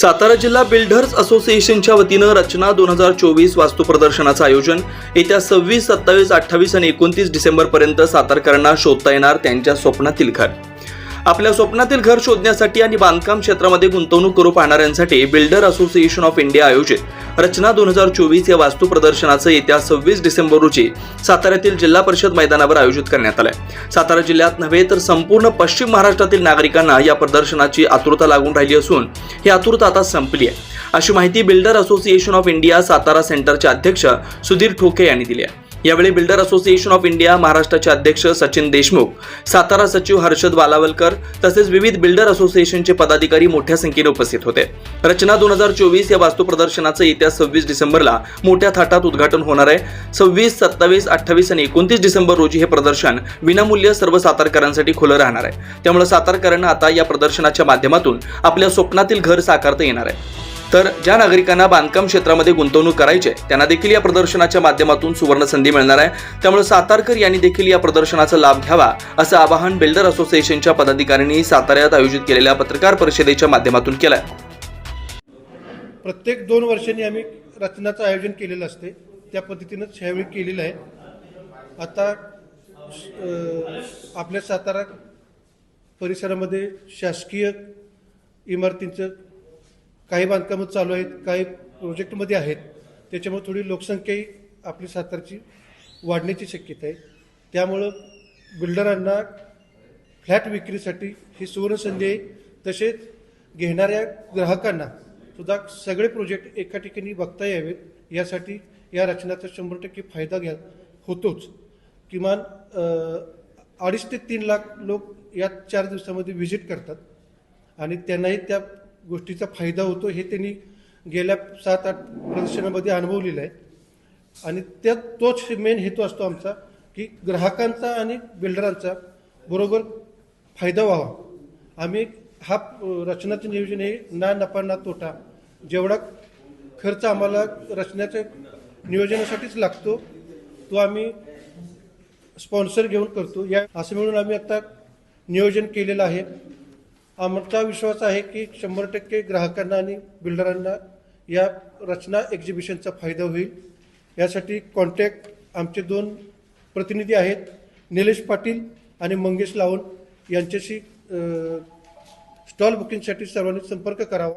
सातारा जिल्हा बिल्डर्स असोसिएशनच्या वतीनं रचना दोन हजार चोवीस वास्तू प्रदर्शनाचं आयोजन. येत्या सव्वीस सत्तावीस अठ्ठावीस आणि एकोणतीस डिसेंबरपर्यंत सातारकरांना शोधता येणार त्यांच्या स्वप्नातील घर. आपल्या स्वप्नातील घर शोधण्यासाठी आणि बांधकाम क्षेत्रामध्ये गुंतवणूक करू पाहणाऱ्यांसाठी बिल्डर असोसिएशन ऑफ इंडिया आयोजित. रचना दोन हजार चोवीस या वास्तू प्रदर्शनाचं येत्या सव्वीस डिसेंबर रोजी साताऱ्यातील जिल्हा परिषद मैदानावर आयोजित करण्यात आलंय. सातारा जिल्ह्यात नव्हे तर संपूर्ण पश्चिम महाराष्ट्रातील नागरिकांना या प्रदर्शनाची आतुरता लागून राहिली असून ही आतुरता आता संपली आहे. अशी माहिती builder association of India Satara सेंटरचे अध्यक्ष सुधीर ठोके यांनी दिली आहे. यावेळी बिल्डर असोसिएशन ऑफ इंडिया महाराष्ट्राचे अध्यक्ष सचिन देशमुख सातारा सचिव हर्षद बालावलकर तसेच विविध बिल्डर असोसिएशनचे पदाधिकारी मोठ्या संख्येने उपस्थित होते. रचना दोन हजार चोवीस या वास्तू प्रदर्शनाचं येत्या सव्वीस डिसेंबरला मोठ्या थाटात उद्घाटन होणार आहे. सव्वीस सत्तावीस अठ्ठावीस आणि एकोणतीस डिसेंबर रोजी हे प्रदर्शन विनामूल्य सर्व सातारकरांसाठी खुलं राहणार आहे. त्यामुळे सातारकरांना आता या प्रदर्शनाच्या माध्यमातून आपल्या स्वप्नातील घर साकारता येणार आहे. तर ज्या नागरिकांना बांधकाम क्षेत्रामध्ये गुंतवणूक करायची आहे त्यांना देखील या प्रदर्शनाच्या माध्यमातून सुवर्ण संधी मिळणार आहे. त्यामुळे सातारकर यांनी देखील या प्रदर्शनाचा लाभ घ्यावा असं आवाहन बिल्डर असोसिएशनच्या पदाधिकाऱ्यांनी साताऱ्यात आयोजित केलेल्या पत्रकार परिषदेच्या माध्यमातून केलं आहे प्रत्येक दोन वर्षांनी आम्ही रचनाचं आयोजन केलेलं असते. त्या पद्धतीनंच ह्यावेळी केलेलं आहे. आता आपल्या सातारा परिसरामध्ये शासकीय इमारतींचं काही बांधकामं चालू आहेत काही प्रोजेक्टमध्ये आहेत. त्याच्यामुळे थोडी लोकसंख्याही आपली सातारची वाढण्याची शक्यता आहे. त्यामुळं बिल्डरांना फ्लॅट विक्रीसाठी ही सुवर्णसंधी आहे. तसेच घेणाऱ्या ग्राहकांना सुद्धा सगळे प्रोजेक्ट एका ठिकाणी बघता यावेत. यासाठी या रचनाचा शंभर टक्के फायदा घ्या होतोच. किमान अडीच ते तीन लाख लोक या चार दिवसामध्ये व्हिजिट करतात. आणि त्यांनाही त्या गोष्टीचा फायदा होतो हे त्यांनी गेल्या सात आठ प्रदर्शनामध्ये अनुभवलेलं आहे. आणि त्यात तोच मेन हेतू असतो आमचा की ग्राहकांचा आणि बिल्डरांचा बरोबर फायदा व्हावा. आम्ही हा रचनाचं नियोजन हे ना नफा ना तोटा. जेवढा खर्च आम्हाला रचण्याच्या नियोजनासाठीच लागतो तो आम्ही स्पॉन्सर घेऊन करतो. या असं मिळून आम्ही आता नियोजन केलेलं आहे. आमचा विश्वास आहे की शंभर टक्के ग्राहकांना आणि बिल्डरांना या रचना एक्झिबिशनचा फायदा होईल. यासाठी कॉन्टॅक्ट आमचे दोन प्रतिनिधी आहेत निलेश पाटील आणि मंगेश लावण. यांच्याशी स्टॉल बुकिंगसाठी सर्वांनी संपर्क करावा.